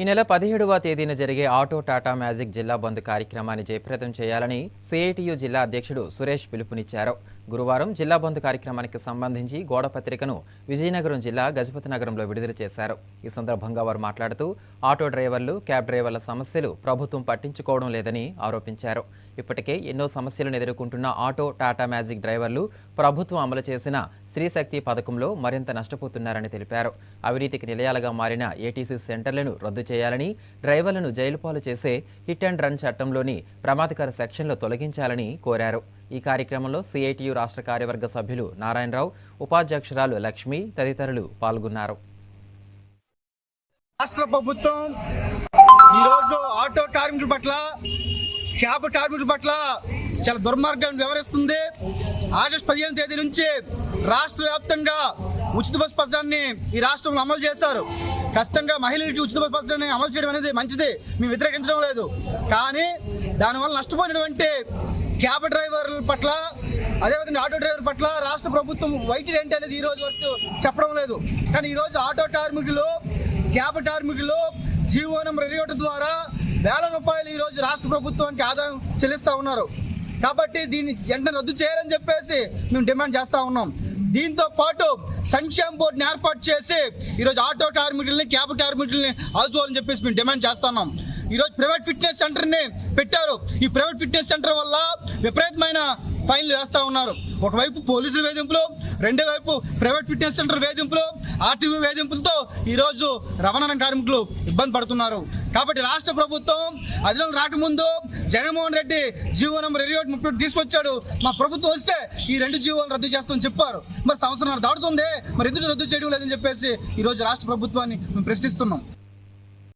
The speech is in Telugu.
ఈ నెల పదిహేడవ తేదీన జరిగే ఆటో టాటా మ్యాజిక్ జిల్లా బంద్ కార్యక్రమాన్ని జయప్రదం చేయాలని సిఐటియు జిల్లా అధ్యక్షుడు సురేష్ పిలుపునిచ్చారు. గురువారం జిల్లా బంద్ కార్యక్రమానికి సంబంధించి గోడ పత్రికను విజయనగరం జిల్లా గజపతి నగరంలో విడుదల చేశారు. ఈ సందర్భంగా వారు మాట్లాడుతూ ఆటో డ్రైవర్లు క్యాబ్ డ్రైవర్ల సమస్యలు ప్రభుత్వం పట్టించుకోవడం లేదని ఆరోపించారు. ఇప్పటికే ఎన్నో సమస్యలను ఎదుర్కొంటున్న ఆటో టాటా మ్యాజిక్ డ్రైవర్లు ప్రభుత్వం అమలు చేసిన స్త్రీ శక్తి పథకంలో మరింత నష్టపోతున్నారని తెలిపారు. అవినీతికి నిలయాలుగా మారిన ఏటీసీ సెంటర్లను రద్దు చేయాలని డ్రైవర్లను జైలుపాలు చేసే హిట్ అండ్ రన్ చట్టంలోని ప్రమాదకర సెక్షన్లు తొలగించాలని కోరారు. ఈ కార్యక్రమంలో సిఐటియు రాష్ట్ర కార్యవర్గ సభ్యులు నారాయణరావు ఉపాధ్యక్షురాలు లక్ష్మి తదితరులు పాల్గొన్నారు. రాష్ట్ర ప్రభుత్వం ఈరోజు ఆటో కార్మికుల పట్ల క్యాబ్ కార్మికుల పట్ల చాలా దుర్మార్గం వ్యవహరిస్తుంది. ఆగస్టు పదిహేను తేదీ నుంచి రాష్ట్ర వ్యాప్తంగా ఉచిత బస్ పథకాన్ని ఈ రాష్ట్రంలో అమలు చేశారు. ఖచ్చితంగా మహిళలకి ఉచిత బస్ పథకాన్ని అమలు చేయడం అనేది మంచిది. మేము వ్యతిరేకించడం లేదు. కానీ దానివల్ల నష్టపోయినటువంటి క్యాబ్ డ్రైవర్ల పట్ల అదేవిధంగా ఆటో డ్రైవర్ పట్ల రాష్ట్ర ప్రభుత్వం వైటి ఏంటి అనేది ఈ రోజు వరకు చెప్పడం లేదు. కానీ ఈ రోజు ఆటో కార్మికులు క్యాబ్ కార్మికులు జీవో నెంబర్ ద్వారా వేల రూపాయలు ఈరోజు రాష్ట్ర ప్రభుత్వానికి ఆదాయం చెల్లిస్తూ ఉన్నారు. కాబట్టి దీన్ని వెంటనే రద్దు చేయాలని చెప్పేసి మేము డిమాండ్ చేస్తూ ఉన్నాం. దీంతో పాటు సంక్షేమ బోర్డుని ఏర్పాటు చేసి ఈరోజు ఆటో కార్మికుల్ని క్యాబ్ కార్మికుల్ని ఆదుకోవాలని చెప్పేసి మేము డిమాండ్ చేస్తున్నాం ఈరోజు ప్రైవేట్ ఫిట్నెస్ సెంటర్ని పెట్టారు. ఈ ప్రైవేట్ ఫిట్నెస్ సెంటర్ వల్ల విపరీతమైన ఫైన్లు వేస్తూ ఉన్నారు. ఒకవైపు పోలీసుల వేధింపులు రెండో వైపు ప్రైవేట్ ఫిట్నెస్ సెంటర్ వేధింపులు ఆర్టీవీ వేధింపులతో ఈరోజు రవాణా కార్మికులు ఇబ్బంది పడుతున్నారు. కాబట్టి రాష్ట్ర ప్రభుత్వం అధికారులు రాకముందు జగన్మోహన్ రెడ్డి జీవో నెంబర్ ఇరవై ఒకటి ముప్పై తీసుకొచ్చాడు. మా ప్రభుత్వం వస్తే ఈ రెండు జీవోలు రద్దు చేస్తామని చెప్పారు. మరి సంవత్సరం దాడుతుంది మరి ఎందుకు రద్దు చేయడం లేదని చెప్పేసి ఈరోజు రాష్ట్ర ప్రభుత్వాన్ని మేము ప్రశ్నిస్తున్నాం.